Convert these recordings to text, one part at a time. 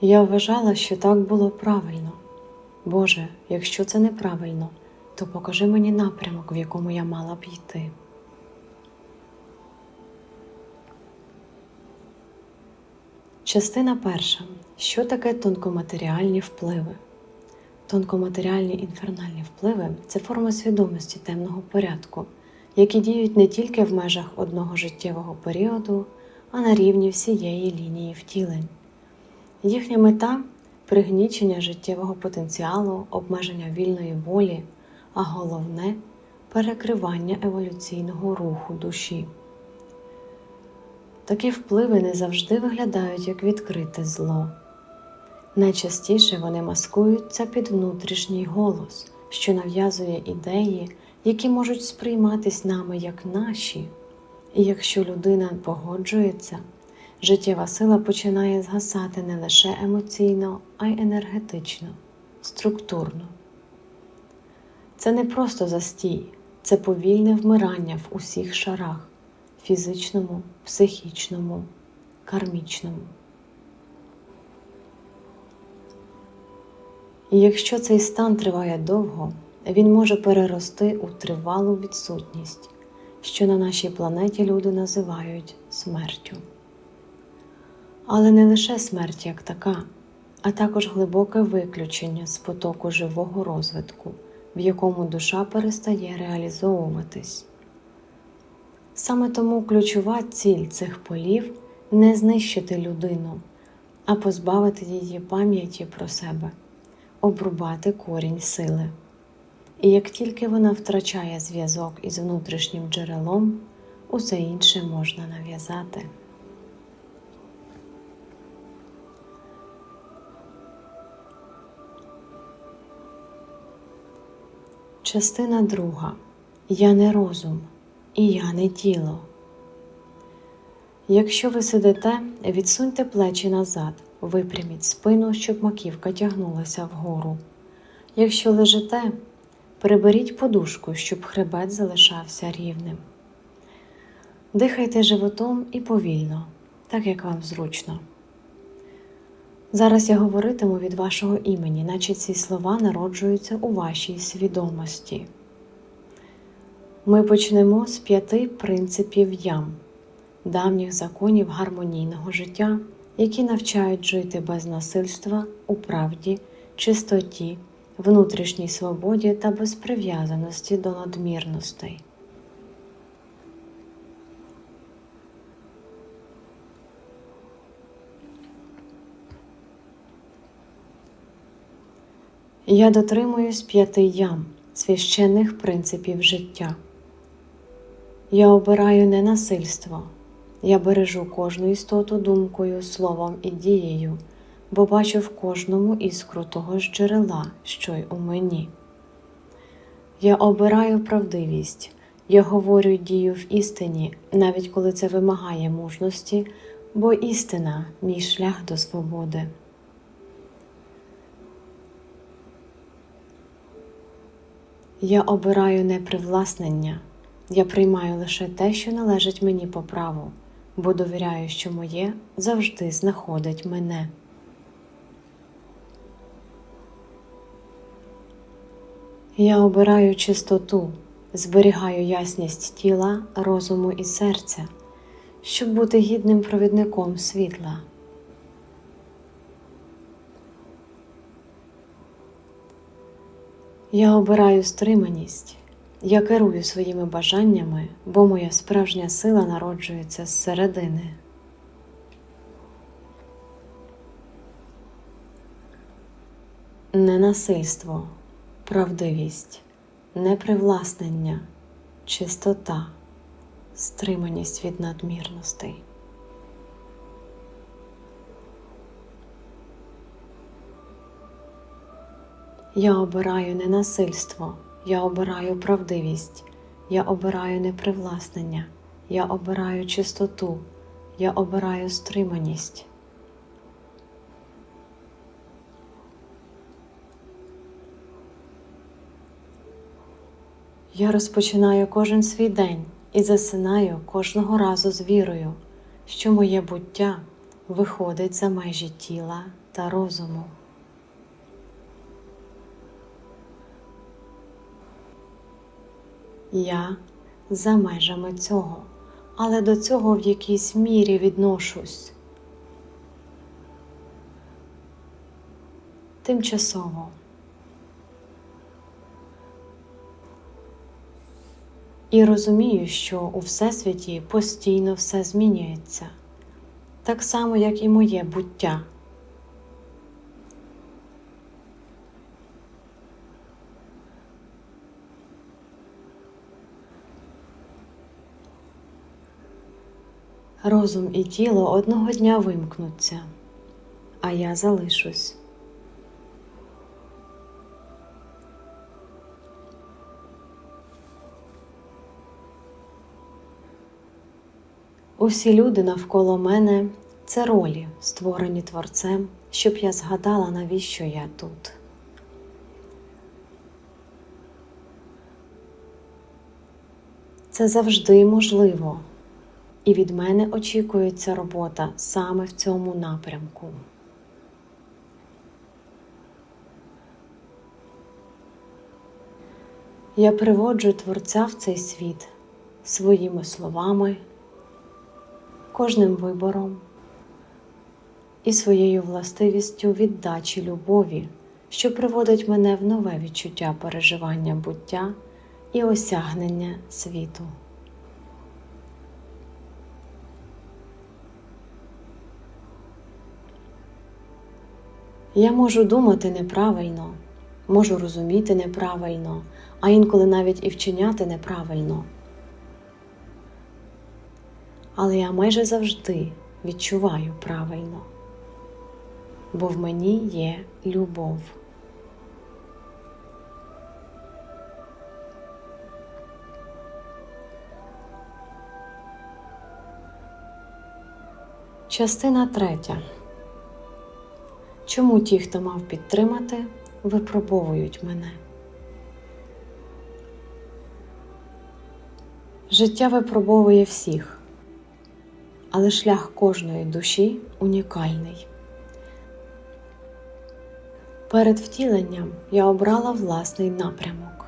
Я вважала, що так було правильно. Боже, якщо це неправильно, то покажи мені напрямок, в якому я мала б йти. Частина перша. Що таке тонкоматеріальні впливи? Тонкоматеріальні інфернальні впливи це форма свідомості темного порядку, які діють не тільки в межах одного життєвого періоду, а на рівні всієї лінії втілень. Їхня мета пригнічення життєвого потенціалу, обмеження вільної волі, а головне перекривання еволюційного руху душі. Такі впливи не завжди виглядають як відкрите зло. Найчастіше вони маскуються під внутрішній голос, що нав'язує ідеї, які можуть сприйматись нами як наші. І якщо людина погоджується, життєва сила починає згасати не лише емоційно, а й енергетично, структурно. Це не просто застій, це повільне вмирання в усіх шарах фізичному, психічному, кармічному. І якщо цей стан триває довго, він може перерости у тривалу відсутність, що на нашій планеті люди називають смертю. Але не лише смерть як така, а також глибоке виключення з потоку живого розвитку, в якому душа перестає реалізовуватись. Саме тому ключова ціль цих полів не знищити людину, а позбавити її пам'яті про себе, обрубати корінь сили. І як тільки вона втрачає зв'язок із внутрішнім джерелом, усе інше можна нав'язати. Частина друга. Я не розум, і я не тіло. Якщо ви сидите, відсуньте плечі назад, випряміть спину, щоб маківка тягнулася вгору. Якщо лежите, приберіть подушку, щоб хребет залишався рівним. Дихайте животом і повільно, так як вам зручно. Зараз я говоритиму від вашого імені, наче ці слова народжуються у вашій свідомості. Ми почнемо з п'яти принципів ям, давніх законів гармонійного життя, які навчають жити без насильства у правді, чистоті, внутрішній свободі та без прив'язаності до надмірностей. Я дотримуюсь п'яти ям священних принципів життя. Я обираю не насильство, я бережу кожну істоту думкою, словом і дією, бо бачу в кожному іскру того ж джерела, що й у мені. Я обираю правдивість, я говорю дію в істині, навіть коли це вимагає мужності, бо істина мій шлях до свободи. Я обираю не привласнення, я приймаю лише те, що належить мені по праву, бо довіряю, що моє завжди знаходить мене. Я обираю чистоту, зберігаю ясність тіла, розуму і серця, щоб бути гідним провідником світла. Я обираю стриманість, я керую своїми бажаннями, бо моя справжня сила народжується зсередини. Ненасильство, правдивість, непривласнення, чистота, стриманість від надмірностей. Я обираю ненасильство, я обираю правдивість, я обираю непривласнення, я обираю чистоту, я обираю стриманість. Я розпочинаю кожен свій день і засинаю кожного разу з вірою, що моє буття виходить за межі тіла та розуму. Я за межами цього, але до цього в якійсь мірі відношусь. Тимчасово. І розумію, що у Всесвіті постійно все змінюється, так само, як і моє буття. Розум і тіло одного дня вимкнуться, а я залишусь. Усі люди навколо мене це ролі, створені творцем, щоб я згадала, навіщо я тут. Це завжди можливо, і від мене очікується робота саме в цьому напрямку. Я приводжу Творця в цей світ своїми словами, кожним вибором і своєю властивістю віддачі любові, що приводить мене в нове відчуття переживання буття і осягнення світу. Я можу думати неправильно, можу розуміти неправильно, а інколи навіть і вчиняти неправильно. Але я майже завжди відчуваю правильно, бо в мені є любов. Частина третя. Чому ті, хто мав підтримати, випробовують мене? Життя випробовує всіх, але шлях кожної душі унікальний. Перед втіленням я обрала власний напрямок,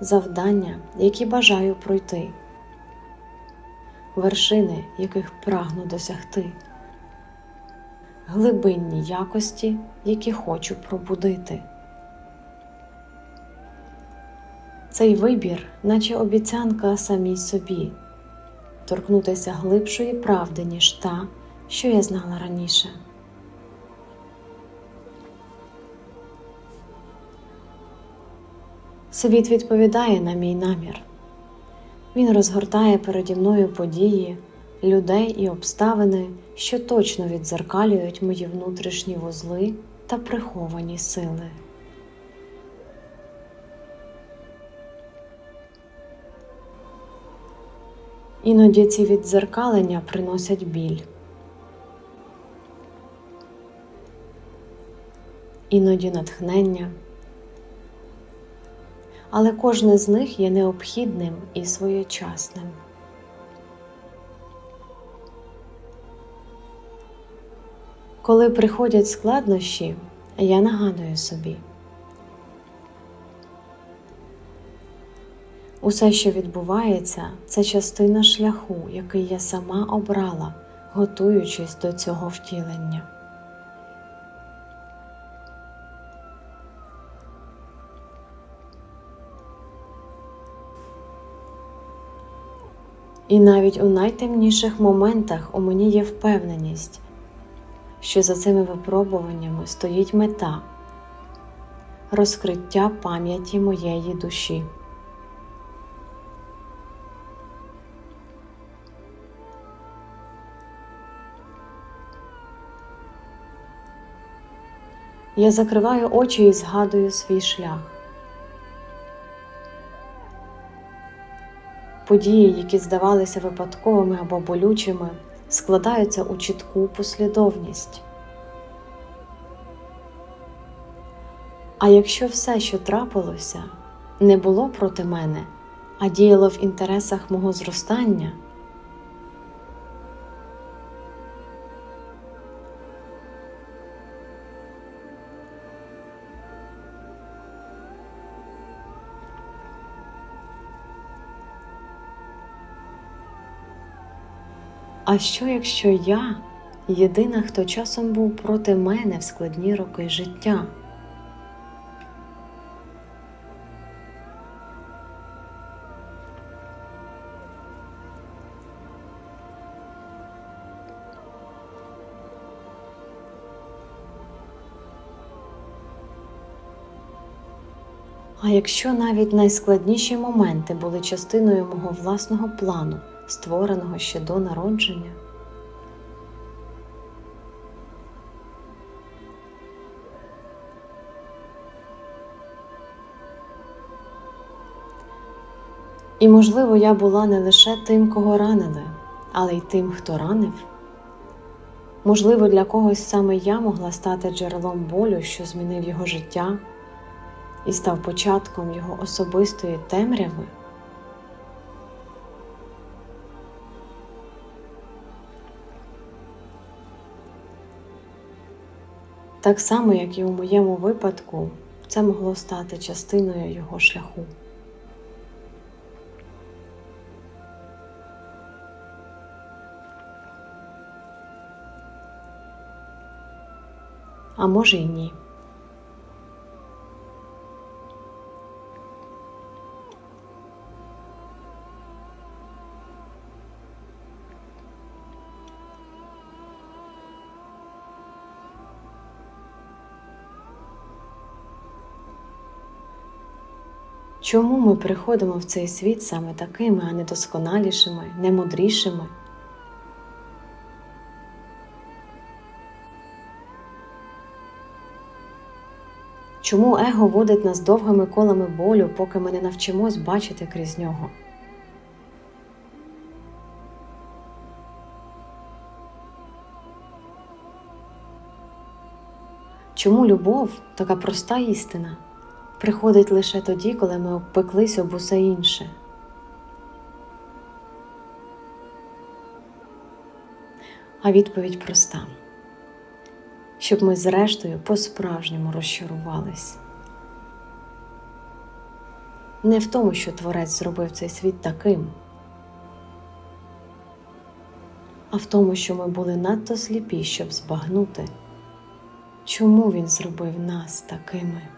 завдання, які бажаю пройти, вершини, яких прагну досягти глибинні якості, які хочу пробудити. Цей вибір, наче обіцянка самій собі, торкнутися глибшої правди, ніж та, що я знала раніше. Світ відповідає на мій намір. Він розгортає переді мною події, людей і обставини, що точно відзеркалюють мої внутрішні вузли та приховані сили. Іноді ці віддзеркалення приносять біль. Іноді натхнення, але кожне з них є необхідним і своєчасним. Коли приходять складнощі, я нагадую собі. Усе, що відбувається, це частина шляху, який я сама обрала, готуючись до цього втілення. І навіть у найтемніших моментах у мені є впевненість, що за цими випробуваннями стоїть мета розкриття пам'яті моєї душі. Я закриваю очі і згадую свій шлях. Події, які здавалися випадковими або болючими, складаються у чітку послідовність. А якщо все, що трапилося, не було проти мене, а діяло в інтересах мого зростання, А що якщо я єдина, хто часом був проти мене в складні роки життя? А якщо навіть найскладніші моменти були частиною мого власного плану, створеного ще до народження? І, можливо, я була не лише тим, кого ранили, але й тим, хто ранив. Можливо, для когось саме я могла стати джерелом болю, що змінив його життя і став початком його особистої темряви. Так само, як і у моєму випадку, це могло стати частиною його шляху. А може й ні. Чому ми приходимо в цей світ саме такими, а не досконалішими, не мудрішими? Чому его водить нас довгими колами болю, поки ми не навчимось бачити крізь нього? Чому любов, така проста істина, приходить лише тоді, коли ми обпеклись об усе інше? А відповідь проста щоб ми зрештою по-справжньому розчарувались. Не в тому, що Творець зробив цей світ таким, а в тому, що ми були надто сліпі, щоб збагнути, чому він зробив нас такими.